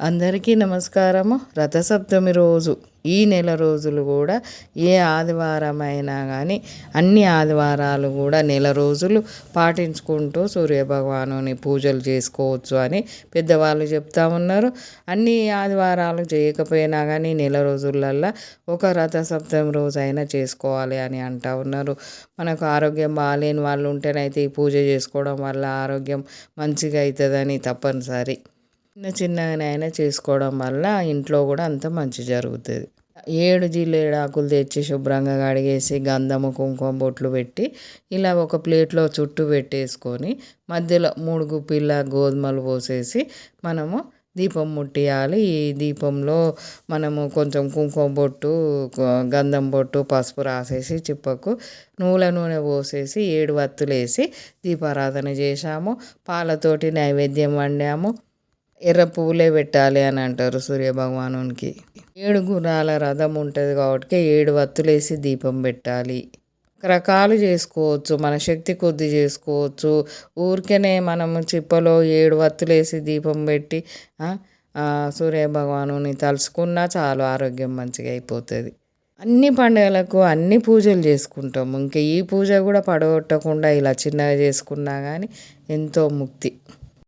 అందరికీ నమస్కారము. రథసప్తమి రోజు ఈ నెల రోజులు కూడా ఏ ఆదివారం అయినా కానీ అన్ని ఆదివారాలు కూడా నెల రోజులు పాటించుకుంటూ సూర్యభగవానుని పూజలు చేసుకోవచ్చు అని పెద్దవాళ్ళు చెప్తా ఉన్నారు. అన్ని ఆదివారాలు చేయకపోయినా కానీ నెల రోజులల్లో ఒక రథసప్తమి రోజు అయినా చేసుకోవాలి అని అంటా ఉన్నారు. మనకు ఆరోగ్యం బాగాలేని వాళ్ళు ఉంటేనైతే ఈ పూజ చేసుకోవడం వల్ల ఆరోగ్యం మంచిగా అవుతుందని తప్పనిసరి. చిన్న చిన్నగానైనా చేసుకోవడం వల్ల ఇంట్లో కూడా అంత మంచి జరుగుతుంది. ఏడు జిల్లేడాకులు తెచ్చి శుభ్రంగా కడిగేసి గంధము కుంకుమ బొట్లు పెట్టి ఇలా ఒక ప్లేట్లో చుట్టూ పెట్టేసుకొని మధ్యలో మూడు గుప్పిల గోధుమలు పోసేసి మనము దీపం ముట్టియాలి. ఈ దీపంలో మనము కొంచెం కుంకుమ బొట్టు గంధం బొట్టు పసుపు రాసేసి చిప్పకు నూనె నూనె పోసేసి ఏడు వత్తులేసి దీపారాధన చేశాము. పాలతోటి నైవేద్యం వండాము. ఎర్ర పువ్వులే పెట్టాలి అని అంటారు సూర్యభగవానునికి ఏడు గుణాల రథం ఉంటుంది కాబట్టి ఏడు వత్తులేసి దీపం పెట్టాలి. రకరకాలు చేసుకోవచ్చు మన శక్తి కొద్ది చేసుకోవచ్చు. ఊరికనే మనము చిప్పలో ఏడు వత్తులేసి దీపం పెట్టి సూర్యభగవానుని తలుసుకున్నా చాలు ఆరోగ్యం మంచిగా అయిపోతుంది. అన్ని పండుగలకు అన్ని పూజలు చేసుకుంటాము ఇంకా ఈ పూజ కూడా పడగొట్టకుండా ఇలా చిన్నగా చేసుకున్నా కానీ ఎంతో ముక్తి.